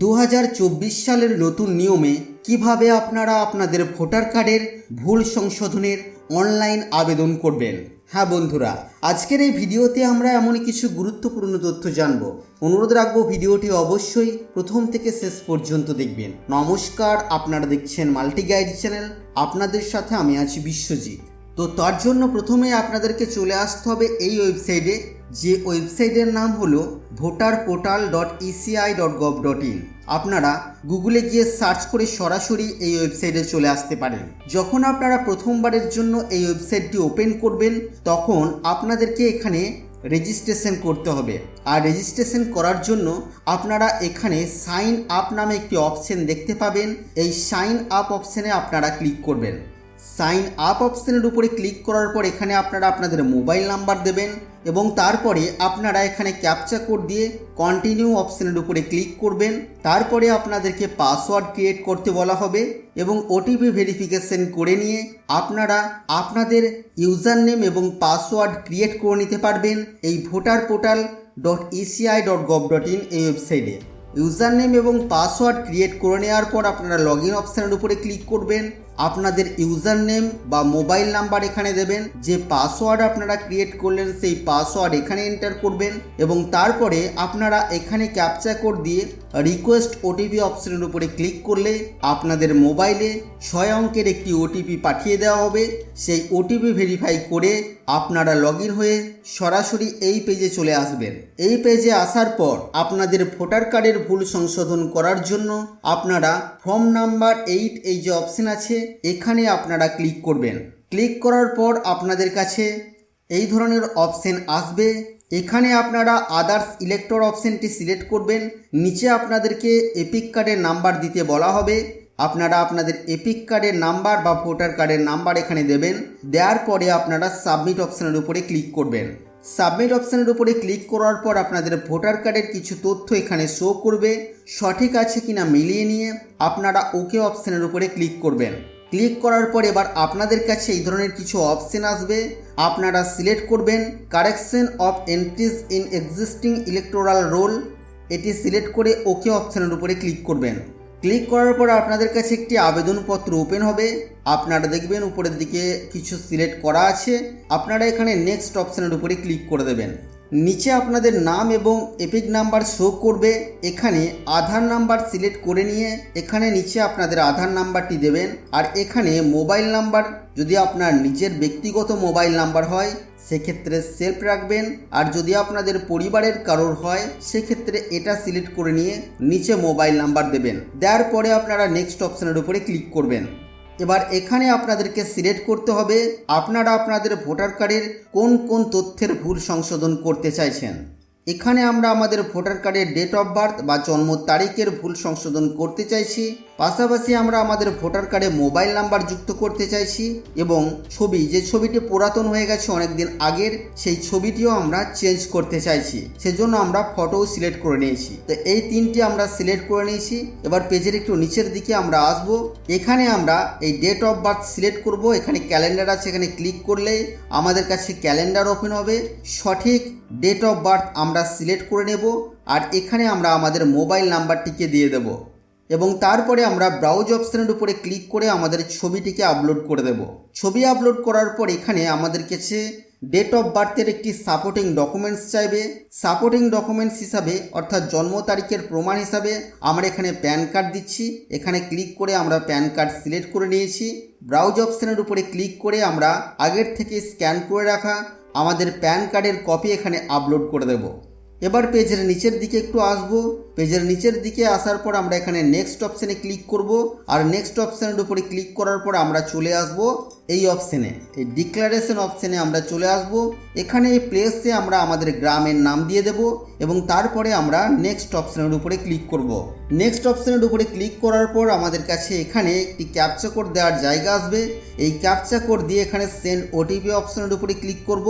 দু হাজার চব্বিশ সালের নতুন নিয়মে কীভাবে আপনারা আপনাদের ভোটার কার্ডের ভুল সংশোধনের অনলাইন আবেদন করবেন? হ্যাঁ বন্ধুরা, আজকের এই ভিডিওতে আমরা এমন কিছু গুরুত্বপূর্ণ তথ্য জানব। অনুরোধ রাখব ভিডিওটি অবশ্যই প্রথম থেকে শেষ পর্যন্ত দেখবেন। নমস্কার, আপনারা দেখছেন মাল্টি গাইড চ্যানেল। আপনাদের সাথে আমি আছি বিশ্বজিৎ। তো তার জন্য প্রথমে আপনাদেরকে চলে আসতে হবে এই ওয়েবসাইটে যে ওয়েবসাইটের নাম হলো voter portal dot ECI dot gov dot in আপনারা গুগলে গিয়ে সার্চ করে সরাসরি এই ওয়েবসাইটে চলে আসতে পারেন। যখন আপনারা প্রথমবারের জন্য এই ওয়েবসাইটটি ওপেন করবেন, তখন আপনাদেরকে এখানে রেজিস্ট্রেশন করতে হবে। আর রেজিস্ট্রেশন করার জন্য আপনারা এখানে সাইন আপ নামে একটি অপশন দেখতে পাবেন। এই সাইন আপ অপশানে আপনারা ক্লিক করবেন। সাইন আপ অপশানের উপরে ক্লিক করার পর এখানে আপনারা আপনাদের মোবাইল নাম্বার দেবেন এবং তারপরে আপনারা এখানে ক্যাপচা কোড দিয়ে কন্টিনিউ অপশানের উপরে ক্লিক করবেন। তারপরে আপনাদেরকে পাসওয়ার্ড ক্রিয়েট করতে বলা হবে এবং ওটিপি ভেরিফিকেশন করে নিয়ে আপনারা আপনাদের ইউজার নেম এবং পাসওয়ার্ড ক্রিয়েট করে নিতে পারবেন এই voter portal. Dot ECI dot gov dot in এই ওয়েবসাইটে। ইউজার নেম এবং পাসওয়ার্ড ক্রিয়েট করে নেওয়ার পর আপনারা লগ ইন অপশানের উপরে ক্লিক করবেন। আপনাদের ইউজার নেম বা মোবাইল নাম্বার এখানে দেবেন, যে পাসওয়ার্ড আপনারা ক্রিয়েট করলেন সেই পাসওয়ার্ড এখানে এন্টার করবেন এবং তারপরে আপনারা এখানে ক্যাপচা কোড দিয়ে রিকোয়েস্ট ওটিপি অপশনের উপরে ক্লিক করলে আপনাদের মোবাইলে ছয় অঙ্কের একটি ওটিপি পাঠিয়ে দেওয়া হবে। সেই ওটিপি ভেরিফাই করে আপনারা লগ হয়ে সরাসরি এই পেজে চলে আসবেন। এই পেজে আসার পর আপনাদের ভোটার কার্ডের ভুল সংশোধন করার জন্য আপনারা ফর্ম নাম্বার এইট এই যে অপশন আছে এখানে আপনারা ক্লিক করবেন। ক্লিক করার পর আপনাদের কাছে এই ধরনের অপশন আসবে। এখানে আপনারা আদার্স ইলেক্টর অপশনটি সিলেক্ট করবেন। নিচে আপনাদেরকে এপিক কার্ডের নাম্বার দিতে বলা হবে। আপনারা আপনাদের এপিক কার্ডের নাম্বার বা ভোটার কার্ডের নাম্বার এখানে দেবেন। দেওয়ার পরে আপনারা সাবমিট অপশানের উপরে ক্লিক করবেন। সাবমিট অপশানের উপরে ক্লিক করার পর আপনাদের ভোটার কার্ডের কিছু তথ্য এখানে শো করবে। সঠিক আছে কিনা মিলিয়ে নিয়ে আপনারা ওকে অপশানের উপরে ক্লিক করবেন। ক্লিক করার পর এবার আপনাদের কাছে এই ধরনের কিছু অপশন আসবে। আপনারা সিলেক্ট করবেন correction of entries in existing electoral roll এটি সিলেক্ট করে ওকে অপশনের উপরে ক্লিক করবেন। ক্লিক করার পর আপনাদের কাছে একটি আবেদনপত্র ওপেন হবে। আপনারা দেখবেন উপরের দিকে কিছু সিলেক্ট করা আছে। আপনারা এখানে নেক্সট অপশানের উপরে ক্লিক করে দেবেন। নিচে আপনাদের নাম এবং এপিক নাম্বার শো করবে, এখানে আধার নাম্বার সিলেক্ট করে নিয়ে এখানে নিচে আপনাদের আধার নাম্বারটি দেবেন। আর এখানে মোবাইল নাম্বার যদি আপনার নিজের ব্যক্তিগত মোবাইল নাম্বার হয়, সেক্ষেত্রে সেলফ রাখবেন। আর যদি আপনাদের পরিবারের কারোর হয়, সেক্ষেত্রে এটা সিলেক্ট করে নিয়ে নিচে মোবাইল নাম্বার দেবেন। দেওয়ার পরে আপনারা নেক্সট অপশানের উপরে ক্লিক করবেন। এবার এখানে আপনাদেরকে সিলেক্ট করতে হবে আপনারা আপনাদের ভোটার কার্ডের কোন কোন তথ্যের ভুল সংশোধন করতে চাইছেন। এখানে আমরা আমাদের ভোটার কার্ডের ডেট অফ বার্থ বা জন্ম তারিখের ভুল সংশোধন করতে চাইছি। পাশাপাশি আমরা আমাদের ভোটার কার্ডে মোবাইল নাম্বার যুক্ত করতে চাইছি এবং ছবি, যে ছবিটি পুরাতন হয়ে গেছে অনেক দিন আগের, সেই ছবিটিও আমরা চেঞ্জ করতে চাইছি। সেজন্য আমরা ফটোও সিলেক্ট করে নিয়েছি। তো এই তিনটি আমরা সিলেক্ট করে নিয়েছি। এবার পেজের একটু নিচের দিকে আমরা আসব। এখানে আমরা এই ডেট অফ বার্থ সিলেক্ট করব। এখানে ক্যালেন্ডার আছে, এখানে ক্লিক করলে আমাদের কাছে ক্যালেন্ডার ওপেন হবে। সঠিক ডেট অফ বার্থ আমরা সিলেক্ট করে নেব। আর এখানে আমরা আমাদের মোবাইল নাম্বারটিকে দিয়ে দেব। এবং তারপরে আমরা ব্রাউজ অপশানের উপরে ক্লিক করে আমাদের ছবিটিকে আপলোড করে দেব। ছবি আপলোড করার পর এখানে আমাদের কাছে ডেট অফ বার্থের একটি সাপোর্টিং ডকুমেন্টস চাইবে। সাপোর্টিং ডকুমেন্টস হিসাবে, অর্থাৎ জন্ম তারিখের প্রমাণ হিসাবে আমরা এখানে প্যান কার্ড দিচ্ছি। এখানে ক্লিক করে আমরা প্যান কার্ড সিলেক্ট করে নিয়েছি। ব্রাউজ অপশানের উপরে ক্লিক করে আমরা আগের থেকে স্ক্যান করে রাখা আমাদের প্যান কার্ডের কপি এখানে আপলোড করে দেব। এবার পেজের নিচের দিকে একটু আসব। পেজের নিচের দিকে আসার পর আমরা এখানে নেক্সট অপশানে ক্লিক করব। আর নেক্সট অপশানের উপরে ক্লিক করার পর আমরা চলে আসব। এই অপশানে এই ডিক্লারেশন অপশানে আমরা চলে আসব। এখানে এই প্লেসে আমরা আমাদের গ্রামের নাম দিয়ে দেব এবং তারপরে আমরা নেক্সট অপশানের উপরে ক্লিক করব। নেক্সট অপশানের উপরে ক্লিক করার পর আমাদের কাছে এখানে একটি ক্যাপচা কোড দেওয়ার জায়গা আসবে। এই ক্যাপচা কোড দিয়ে এখানে সেন্ড ওটিপি অপশানের উপরে ক্লিক করব।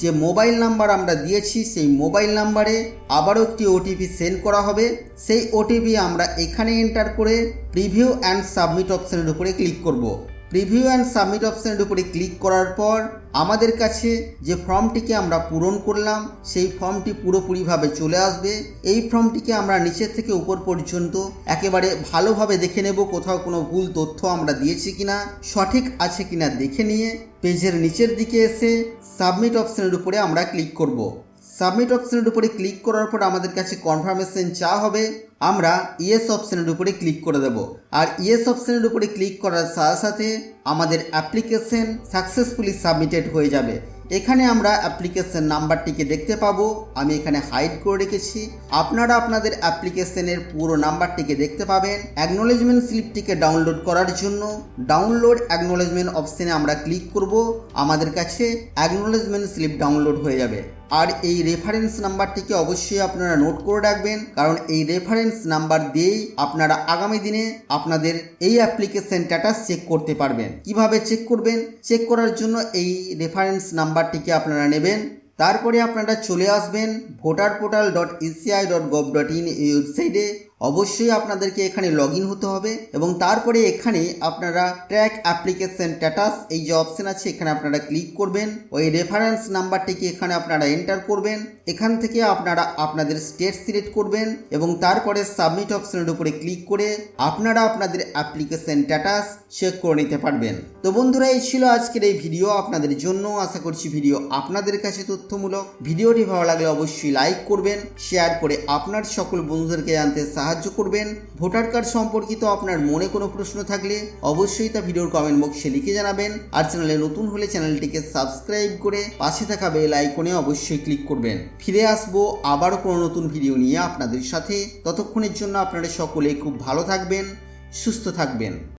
যে মোবাইল নাম্বার আমরা দিয়েছি, সেই মোবাইল নাম্বারে আবারও একটি ওটিপি সেন্ড করা হবে। সেই ওটিপি আমরা এখানে এন্টার করে প্রিভিউ অ্যান্ড সাবমিট অপশানের উপরে ক্লিক করব। প্রিভিউ অ্যান্ড সাবমিট অপশানের উপরে ক্লিক করার পর, আমাদের কাছে যে ফর্মটিকে আমরা পূরণ করলাম, সেই ফর্মটি পুরোপুরিভাবে চলে আসবে। এই ফর্মটিকে আমরা নিচের থেকে উপর পর্যন্ত একেবারে ভালোভাবে দেখে নেব কোথাও কোনো ভুল তথ্য আমরা দিয়েছি কিনা, সঠিক আছে কিনা দেখে নিয়ে পেজের নিচের দিকে এসে সাবমিট অপশানের উপরে আমরা ক্লিক করব। সাবমিট অপশানের উপরে ক্লিক করার পর আমাদের কাছে কনফার্মেশন চা হবে। আমরা ইয়েস অপশানের উপরে ক্লিক করে দেব। আর ইয়েস অপশানের উপরে ক্লিক করার সাথে সাথে আমাদের অ্যাপ্লিকেশন সাকসেসফুলি সাবমিটেড হয়ে যাবে। এখানে আমরা অ্যাপ্লিকেশন নাম্বারটিকে দেখতে পাবো। আমি এখানে হাইড করে রেখেছি। আপনারা আপনাদের অ্যাপ্লিকেশনের পুরো নাম্বারটিকে দেখতে পাবেন। অ্যাকনোলেজমেন্ট স্লিপটিকে ডাউনলোড করার জন্য ডাউনলোড অ্যাকনোলেজমেন্ট অপশানে আমরা ক্লিক করব। আমাদের কাছে অ্যাকনোলেজমেন্ট স্লিপ ডাউনলোড হয়ে যাবে। আর এই রেফারেন্স নাম্বারটিকে অবশ্যই আপনারা নোট করে রাখবেন, কারণ এই রেফারেন্স নাম্বার দিয়েই আপনারা আগামী দিনে আপনাদের এই অ্যাপ্লিকেশন স্ট্যাটাস চেক করতে পারবেন। কীভাবে চেক করবেন? চেক করার জন্য এই রেফারেন্স নাম্বারটিকে আপনারা নেবেন। তারপরে আপনারা চলে আসবেন voter portal dot ECI dot gov dot in এই ওয়েবসাইটে অবশ্যই আপনাদেরকে এখানে লগ হতে হবে এবং তারপরে এখানে আপনারা ট্র্যাক অ্যাপ্লিকেশন স্ট্যাটাস এই যে অপশন আছে, এখানে আপনারা ক্লিক করবেন। ওই রেফারেন্স নাম্বারটিকে এখানে আপনারা এন্টার করবেন। এখান থেকে আপনারা আপনাদের স্টেট সিলেক্ট করবেন এবং তারপরে সাবমিট অপশনের উপরে ক্লিক করে আপনারা আপনাদের অ্যাপ্লিকেশন স্ট্যাটাস চেক করে নিতে পারবেন। তো বন্ধুরা, এই ছিল আজকের এই ভিডিও আপনাদের জন্য। আশা করছি ভিডিও আপনাদের কাছে তথ্যমূলক ভিডিওটি ভালো লাগলে অবশ্যই লাইক করবেন, শেয়ার করে আপনার সকল বন্ধুদেরকে জানতে সাহায্য করবেন। ভোটার কার্ড সম্পর্কিত আপনার মনে কোনো প্রশ্ন থাকলে অবশ্যই তা ভিডিওর কমেন্ট বক্সে লিখে জানাবেন। আর চ্যানেলে নতুন হলে চ্যানেলটিকে সাবস্ক্রাইব করে পাশে থাকা বেল আইকনে অবশ্যই ক্লিক করবেন। ফিরে আসব আবারও কোনো নতুন ভিডিও নিয়ে আপনাদের সাথে। ততক্ষণের জন্য আপনারা সকলে খুব ভালো থাকবেন, সুস্থ থাকবেন।